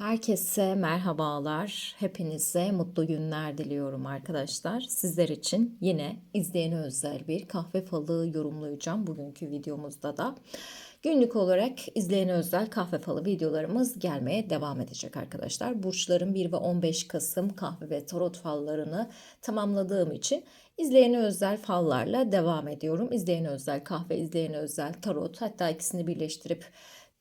Herkese merhabalar. Hepinize mutlu günler diliyorum arkadaşlar. Sizler için yine izleyene özel bir kahve falı yorumlayacağım bugünkü videomuzda da. Günlük olarak izleyene özel kahve falı videolarımız gelmeye devam edecek arkadaşlar. Burçların 1 ve 15 Kasım kahve ve tarot fallarını tamamladığım için izleyene özel fallarla devam ediyorum. İzleyene özel kahve, izleyene özel tarot hatta ikisini birleştirip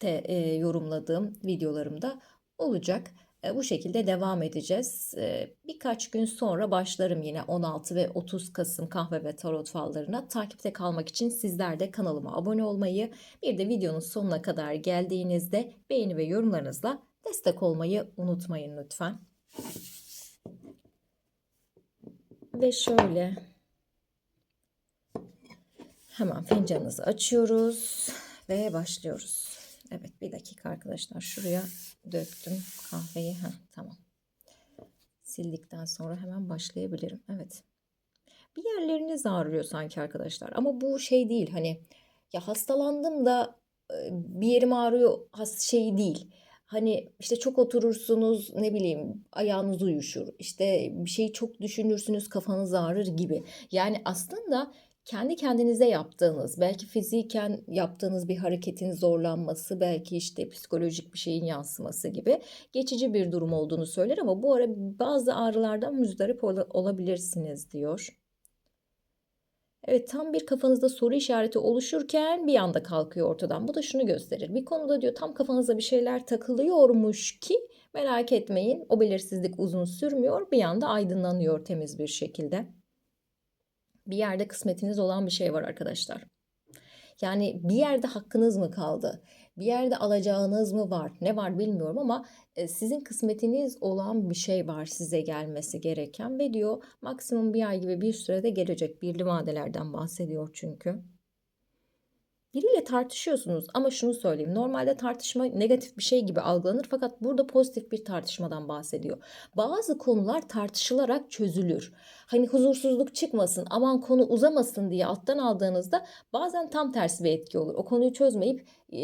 de e, yorumladığım videolarımda olacak. E, Bu şekilde devam edeceğiz. E, Birkaç gün sonra başlarım yine 16 ve 30 Kasım kahve ve tarot fallarına. Takipte kalmak için sizler de kanalıma abone olmayı, bir de videonun sonuna kadar geldiğinizde beğeni ve yorumlarınızla destek olmayı unutmayın lütfen. Ve şöyle hemen fincanınızı açıyoruz ve başlıyoruz. Evet bir dakika arkadaşlar şuraya döktüm kahveyi. Heh, tamam. Sildikten sonra hemen başlayabilirim. Evet. Bir yerleriniz ağrıyor sanki arkadaşlar. Ama bu şey değil hani ya hastalandım da e, bir yerim ağrıyor has şey değil. Hani işte çok oturursunuz ne bileyim ayağınız uyuşur. İşte bir şeyi çok düşünürsünüz kafanız ağrır gibi. Yani aslında kendi kendinize yaptığınız, belki fiziken yaptığınız bir hareketin zorlanması, belki işte psikolojik bir şeyin yansıması gibi geçici bir durum olduğunu söyler ama bu ara bazı ağrılardan müzdarip ol- olabilirsiniz diyor. Evet tam bir kafanızda soru işareti oluşurken bir anda kalkıyor ortadan. Bu da şunu gösterir. Bir konuda diyor tam kafanızda bir şeyler takılıyormuş ki merak etmeyin o belirsizlik uzun sürmüyor. Bir anda aydınlanıyor temiz bir şekilde. Bir yerde kısmetiniz olan bir şey var arkadaşlar. Yani bir yerde hakkınız mı kaldı? Bir yerde alacağınız mı var? Ne var bilmiyorum ama e, sizin kısmetiniz olan bir şey var size gelmesi gereken ve diyor maksimum bir ay gibi bir sürede gelecek. Birli vadelerden bahsediyor çünkü. Biriyle tartışıyorsunuz ama şunu söyleyeyim. Normalde tartışma negatif bir şey gibi algılanır fakat burada pozitif bir tartışmadan bahsediyor. Bazı konular tartışılarak çözülür. Hani huzursuzluk çıkmasın, aman konu uzamasın diye alttan aldığınızda bazen tam tersi bir etki olur. O konuyu çözmeyip e,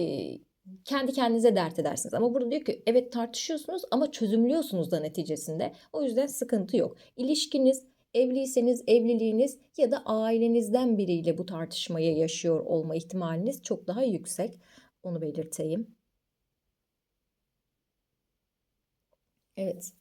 kendi kendinize dert edersiniz. Ama burada diyor ki evet tartışıyorsunuz ama çözümlüyorsunuz da neticesinde. O yüzden sıkıntı yok. İlişkiniz Evliyseniz evliliğiniz ya da ailenizden biriyle bu tartışmayı yaşıyor olma ihtimaliniz çok daha yüksek. Onu belirteyim. Evet.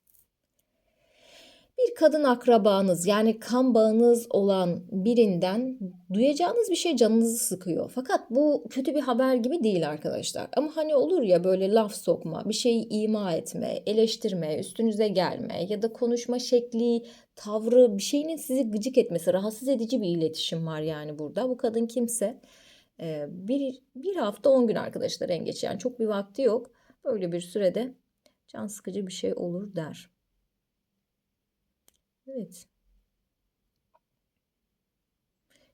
Bir kadın akrabanız yani kan bağınız olan birinden duyacağınız bir şey canınızı sıkıyor. Fakat bu kötü bir haber gibi değil arkadaşlar. Ama hani olur ya böyle laf sokma, bir şeyi ima etme, eleştirme, üstünüze gelme ya da konuşma şekli, tavrı, bir şeyinin sizi gıcık etmesi, rahatsız edici bir iletişim var yani burada. Bu kadın kimse e, bir, bir hafta 10 gün arkadaşlar en geç yani çok bir vakti yok. Böyle bir sürede can sıkıcı bir şey olur der. Evet.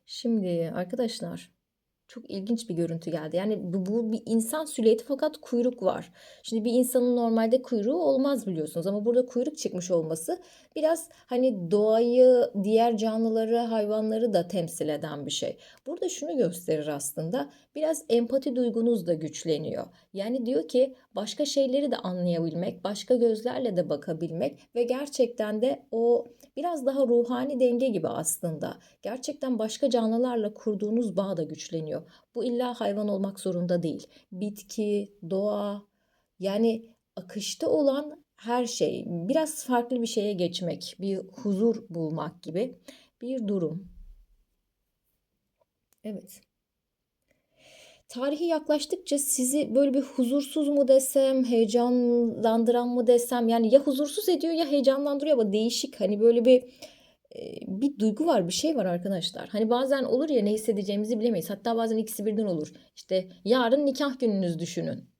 Şimdi arkadaşlar çok ilginç bir görüntü geldi. Yani bu, bu bir insan silüeti fakat kuyruk var. Şimdi bir insanın normalde kuyruğu olmaz biliyorsunuz ama burada kuyruk çıkmış olması biraz hani doğayı, diğer canlıları, hayvanları da temsil eden bir şey. Burada şunu gösterir aslında. Biraz empati duygunuz da güçleniyor. Yani diyor ki başka şeyleri de anlayabilmek, başka gözlerle de bakabilmek ve gerçekten de o biraz daha ruhani denge gibi aslında. Gerçekten başka canlılarla kurduğunuz bağ da güçleniyor. Bu illa hayvan olmak zorunda değil. Bitki, doğa yani akışta olan her şey biraz farklı bir şeye geçmek, bir huzur bulmak gibi bir durum. Evet. Tarihi yaklaştıkça sizi böyle bir huzursuz mu desem, heyecanlandıran mı desem yani ya huzursuz ediyor ya heyecanlandırıyor ama değişik hani böyle bir e, bir duygu var, bir şey var arkadaşlar. Hani bazen olur ya ne hissedeceğimizi bilemeyiz. Hatta bazen ikisi birden olur. İşte yarın nikah gününüz düşünün.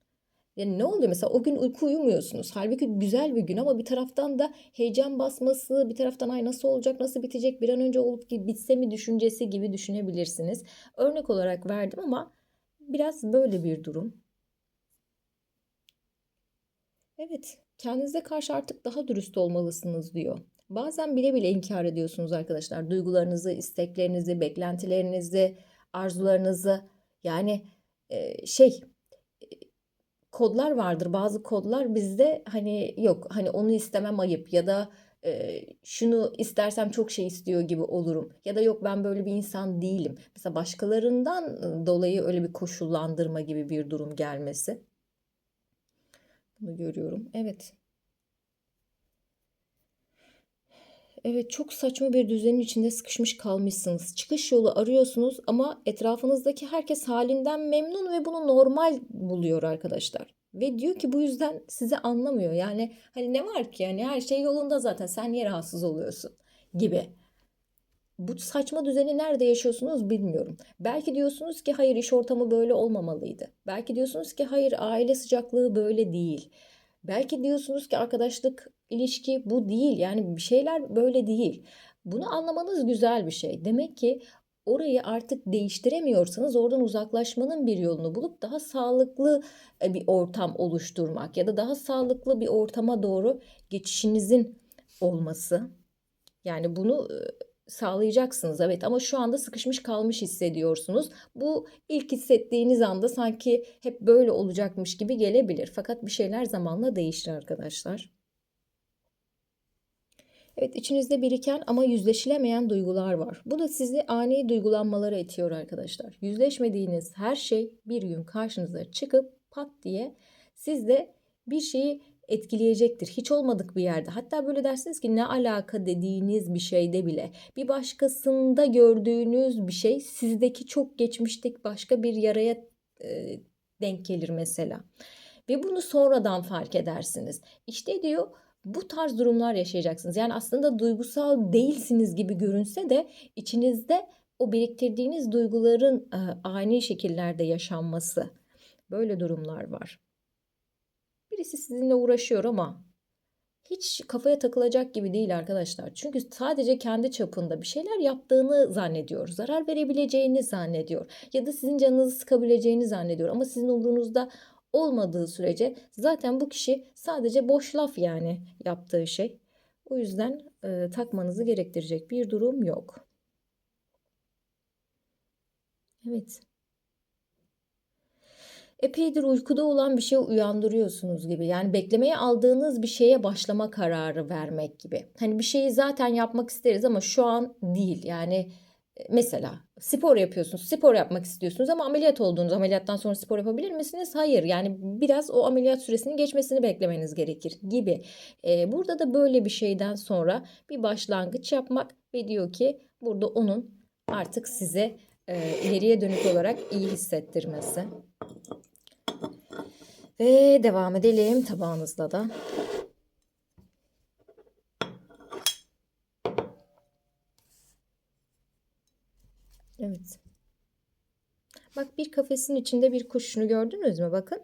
Yani ne oluyor mesela o gün uyku uyumuyorsunuz. Halbuki güzel bir gün ama bir taraftan da heyecan basması, bir taraftan ay nasıl olacak, nasıl bitecek, bir an önce olup bitse mi düşüncesi gibi düşünebilirsiniz. Örnek olarak verdim ama biraz böyle bir durum. Evet, kendinize karşı artık daha dürüst olmalısınız diyor. Bazen bile bile inkar ediyorsunuz arkadaşlar. Duygularınızı, isteklerinizi, beklentilerinizi, arzularınızı. Yani şey kodlar vardır. Bazı kodlar bizde hani yok hani onu istemem ayıp ya da e, şunu istersem çok şey istiyor gibi olurum. Ya da yok ben böyle bir insan değilim. Mesela başkalarından dolayı öyle bir koşullandırma gibi bir durum gelmesi. Bunu görüyorum. Evet. Evet çok saçma bir düzenin içinde sıkışmış kalmışsınız. Çıkış yolu arıyorsunuz ama etrafınızdaki herkes halinden memnun ve bunu normal buluyor arkadaşlar. Ve diyor ki bu yüzden sizi anlamıyor. Yani hani ne var ki yani her şey yolunda zaten sen niye rahatsız oluyorsun gibi. Bu saçma düzeni nerede yaşıyorsunuz bilmiyorum. Belki diyorsunuz ki hayır iş ortamı böyle olmamalıydı. Belki diyorsunuz ki hayır aile sıcaklığı böyle değil. Belki diyorsunuz ki arkadaşlık ilişki bu değil. Yani bir şeyler böyle değil. Bunu anlamanız güzel bir şey. Demek ki orayı artık değiştiremiyorsanız oradan uzaklaşmanın bir yolunu bulup daha sağlıklı e, bir ortam oluşturmak ya da daha sağlıklı bir ortama doğru geçişinizin olması. Yani bunu e, sağlayacaksınız evet ama şu anda sıkışmış kalmış hissediyorsunuz. Bu ilk hissettiğiniz anda sanki hep böyle olacakmış gibi gelebilir. Fakat bir şeyler zamanla değişir arkadaşlar. Evet içinizde biriken ama yüzleşilemeyen duygular var. Bu da sizi ani duygulanmalara itiyor arkadaşlar. Yüzleşmediğiniz her şey bir gün karşınıza çıkıp pat diye sizde bir şeyi etkileyecektir. Hiç olmadık bir yerde. Hatta böyle dersiniz ki ne alaka dediğiniz bir şeyde bile bir başkasında gördüğünüz bir şey sizdeki çok geçmiştik başka bir yaraya e, denk gelir mesela. Ve bunu sonradan fark edersiniz. İşte diyor bu tarz durumlar yaşayacaksınız. Yani aslında duygusal değilsiniz gibi görünse de içinizde o biriktirdiğiniz duyguların e, ani şekillerde yaşanması. Böyle durumlar var. Birisi sizinle uğraşıyor ama hiç kafaya takılacak gibi değil arkadaşlar. Çünkü sadece kendi çapında bir şeyler yaptığını zannediyor. Zarar verebileceğini zannediyor. Ya da sizin canınızı sıkabileceğini zannediyor. Ama sizin umrunuzda olmadığı sürece zaten bu kişi sadece boş laf yani yaptığı şey. O yüzden e, takmanızı gerektirecek bir durum yok. Evet. Epeydir uykuda olan bir şey uyandırıyorsunuz gibi. Yani beklemeye aldığınız bir şeye başlama kararı vermek gibi. Hani bir şeyi zaten yapmak isteriz ama şu an değil. Yani mesela spor yapıyorsunuz, spor yapmak istiyorsunuz ama ameliyat olduğunuz ameliyattan sonra spor yapabilir misiniz? Hayır. Yani biraz o ameliyat süresinin geçmesini beklemeniz gerekir gibi. Ee, burada da böyle bir şeyden sonra bir başlangıç yapmak ve diyor ki burada onun artık size e, ileriye dönük olarak iyi hissettirmesi. Ve devam edelim tabağınızda da. Evet. Bak bir kafesin içinde bir kuşunu gördünüz mü? Bakın.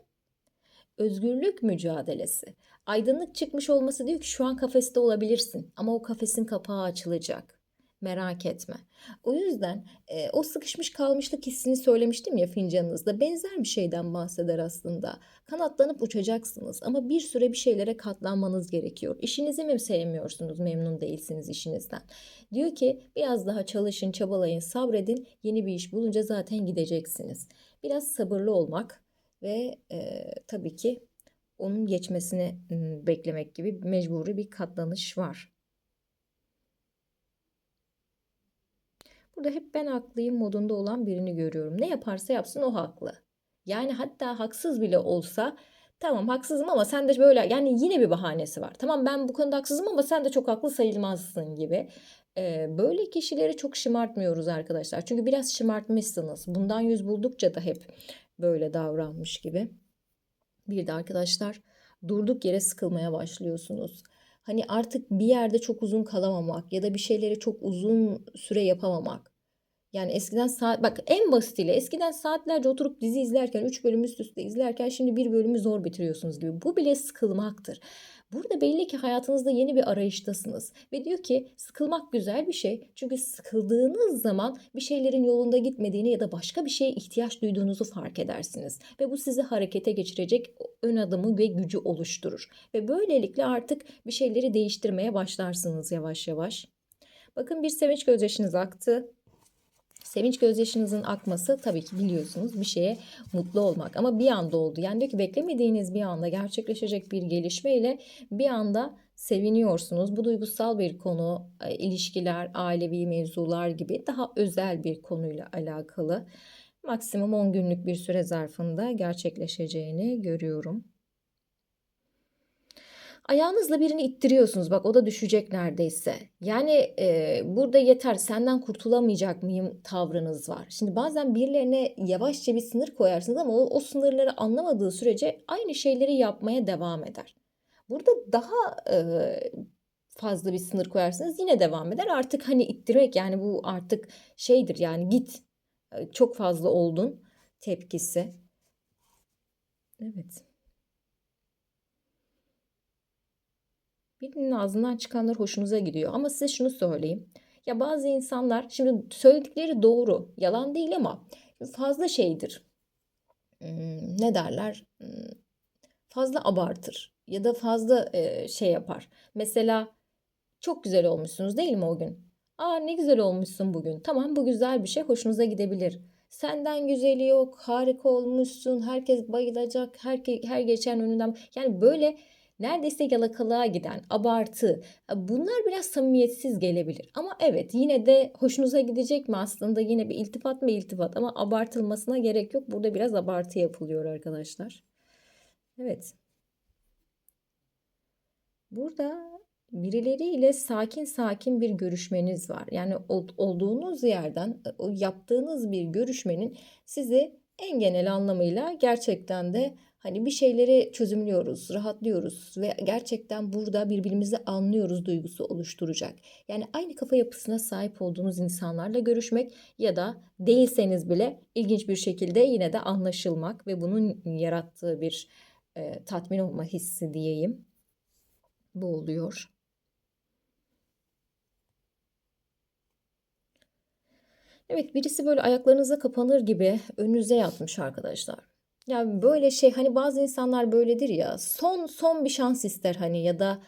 Özgürlük mücadelesi. Aydınlık çıkmış olması diyor ki şu an kafeste olabilirsin ama o kafesin kapağı açılacak. Merak etme. O yüzden e, o sıkışmış kalmışlık hissini söylemiştim ya fincanınızda. Benzer bir şeyden bahseder aslında. Kanatlanıp uçacaksınız ama bir süre bir şeylere katlanmanız gerekiyor. İşinizi mi sevmiyorsunuz, memnun değilsiniz işinizden. Diyor ki biraz daha çalışın, çabalayın, sabredin. Yeni bir iş bulunca zaten gideceksiniz. Biraz sabırlı olmak ve e, tabii ki onun geçmesini beklemek gibi mecburi bir katlanış var. Burada hep ben haklıyım modunda olan birini görüyorum. Ne yaparsa yapsın o haklı. Yani hatta haksız bile olsa tamam haksızım ama sen de böyle yani yine bir bahanesi var. Tamam ben bu konuda haksızım ama sen de çok haklı sayılmazsın gibi. Ee, böyle kişileri çok şımartmıyoruz arkadaşlar. Çünkü biraz şımartmışsınız. Bundan yüz buldukça da hep böyle davranmış gibi. Bir de arkadaşlar durduk yere sıkılmaya başlıyorsunuz. Hani artık bir yerde çok uzun kalamamak ya da bir şeyleri çok uzun süre yapamamak. Yani eskiden saat bak en basitiyle eskiden saatlerce oturup dizi izlerken 3 bölüm üst üste izlerken şimdi bir bölümü zor bitiriyorsunuz gibi. Bu bile sıkılmaktır. Burada belli ki hayatınızda yeni bir arayıştasınız ve diyor ki sıkılmak güzel bir şey. Çünkü sıkıldığınız zaman bir şeylerin yolunda gitmediğini ya da başka bir şeye ihtiyaç duyduğunuzu fark edersiniz ve bu sizi harekete geçirecek ön adımı ve gücü oluşturur. Ve böylelikle artık bir şeyleri değiştirmeye başlarsınız yavaş yavaş. Bakın bir sevinç gözyaşınız aktı. Sevinç gözyaşınızın akması tabii ki biliyorsunuz bir şeye mutlu olmak ama bir anda oldu. Yani diyor ki beklemediğiniz bir anda gerçekleşecek bir gelişmeyle bir anda seviniyorsunuz. Bu duygusal bir konu, e, ilişkiler, ailevi mevzular gibi daha özel bir konuyla alakalı. Maksimum 10 günlük bir süre zarfında gerçekleşeceğini görüyorum. Ayağınızla birini ittiriyorsunuz. Bak o da düşecek neredeyse. Yani e, burada yeter senden kurtulamayacak mıyım tavrınız var. Şimdi bazen birilerine yavaşça bir sınır koyarsınız ama o, o sınırları anlamadığı sürece aynı şeyleri yapmaya devam eder. Burada daha e, fazla bir sınır koyarsınız yine devam eder. Artık hani ittirmek yani bu artık şeydir yani git E, çok fazla oldun tepkisi. Evet. Birinin ağzından çıkanlar hoşunuza gidiyor. Ama size şunu söyleyeyim. Ya bazı insanlar şimdi söyledikleri doğru. Yalan değil ama fazla şeydir. Hmm, ne derler? Hmm, fazla abartır ya da fazla e, şey yapar. Mesela çok güzel olmuşsunuz değil mi o gün? Aa ne güzel olmuşsun bugün. Tamam bu güzel bir şey hoşunuza gidebilir. Senden güzeli yok, harika olmuşsun, herkes bayılacak, her, her geçen önünden. Yani böyle neredeyse yalakalığa giden, abartı. Bunlar biraz samimiyetsiz gelebilir. Ama evet yine de hoşunuza gidecek mi aslında? Yine bir iltifat mı iltifat ama abartılmasına gerek yok. Burada biraz abartı yapılıyor arkadaşlar. Evet. Burada birileriyle sakin sakin bir görüşmeniz var. Yani olduğunuz yerden o yaptığınız bir görüşmenin sizi en genel anlamıyla gerçekten de hani bir şeyleri çözümlüyoruz, rahatlıyoruz ve gerçekten burada birbirimizi anlıyoruz duygusu oluşturacak. Yani aynı kafa yapısına sahip olduğunuz insanlarla görüşmek ya da değilseniz bile ilginç bir şekilde yine de anlaşılmak ve bunun yarattığı bir e, tatmin olma hissi diyeyim. Bu oluyor. Evet birisi böyle ayaklarınıza kapanır gibi önünüze yatmış arkadaşlar. Ya böyle şey hani bazı insanlar böyledir ya son son bir şans ister hani ya da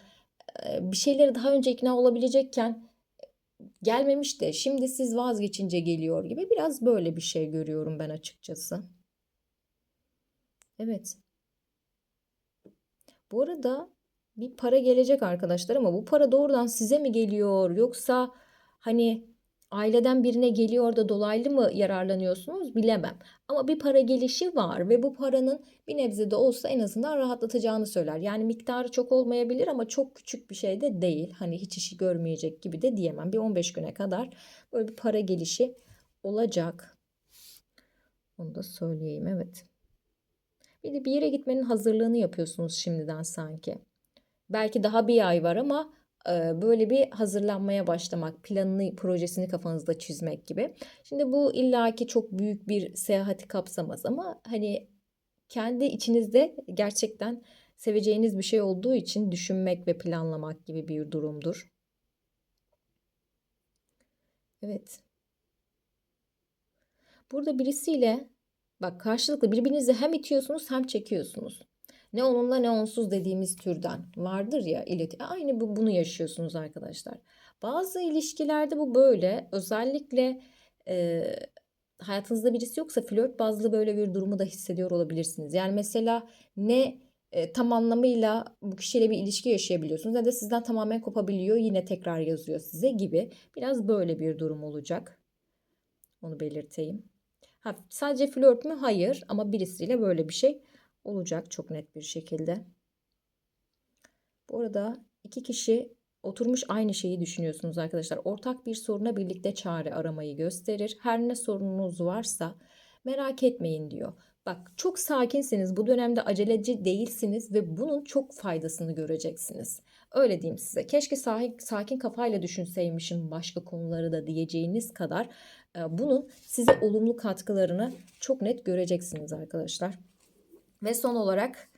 bir şeyleri daha önce ikna olabilecekken gelmemiş de şimdi siz vazgeçince geliyor gibi biraz böyle bir şey görüyorum ben açıkçası. Evet. Bu arada bir para gelecek arkadaşlar ama bu para doğrudan size mi geliyor yoksa hani aileden birine geliyor da dolaylı mı yararlanıyorsunuz bilemem. Ama bir para gelişi var ve bu paranın bir nebze de olsa en azından rahatlatacağını söyler. Yani miktarı çok olmayabilir ama çok küçük bir şey de değil. Hani hiç işi görmeyecek gibi de diyemem. Bir 15 güne kadar böyle bir para gelişi olacak. Onu da söyleyeyim evet. Bir de bir yere gitmenin hazırlığını yapıyorsunuz şimdiden sanki. Belki daha bir ay var ama böyle bir hazırlanmaya başlamak, planını, projesini kafanızda çizmek gibi. Şimdi bu illaki çok büyük bir seyahati kapsamaz ama hani kendi içinizde gerçekten seveceğiniz bir şey olduğu için düşünmek ve planlamak gibi bir durumdur. Evet. Burada birisiyle bak karşılıklı birbirinizi hem itiyorsunuz hem çekiyorsunuz. Ne onunla ne onsuz dediğimiz türden vardır ya ileti. Aynı bu, bunu yaşıyorsunuz arkadaşlar. Bazı ilişkilerde bu böyle. Özellikle e, hayatınızda birisi yoksa flört bazlı böyle bir durumu da hissediyor olabilirsiniz. Yani mesela ne e, tam anlamıyla bu kişiyle bir ilişki yaşayabiliyorsunuz ne de sizden tamamen kopabiliyor yine tekrar yazıyor size gibi. Biraz böyle bir durum olacak. Onu belirteyim. Ha, sadece flört mü? Hayır ama birisiyle böyle bir şey olacak çok net bir şekilde. Bu arada iki kişi oturmuş aynı şeyi düşünüyorsunuz arkadaşlar. Ortak bir soruna birlikte çare aramayı gösterir. Her ne sorununuz varsa merak etmeyin diyor. Bak çok sakinsiniz. Bu dönemde aceleci değilsiniz ve bunun çok faydasını göreceksiniz. Öyle diyeyim size. Keşke sakin, sakin kafayla düşünseymişim başka konuları da diyeceğiniz kadar bunun size olumlu katkılarını çok net göreceksiniz arkadaşlar. Ve son olarak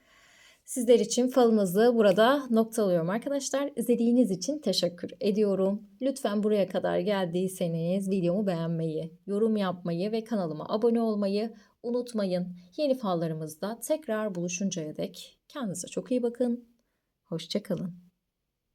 sizler için falınızı burada noktalıyorum arkadaşlar. İzlediğiniz için teşekkür ediyorum. Lütfen buraya kadar geldiyseniz videomu beğenmeyi, yorum yapmayı ve kanalıma abone olmayı unutmayın. Yeni fallarımızda tekrar buluşuncaya dek kendinize çok iyi bakın. Hoşçakalın.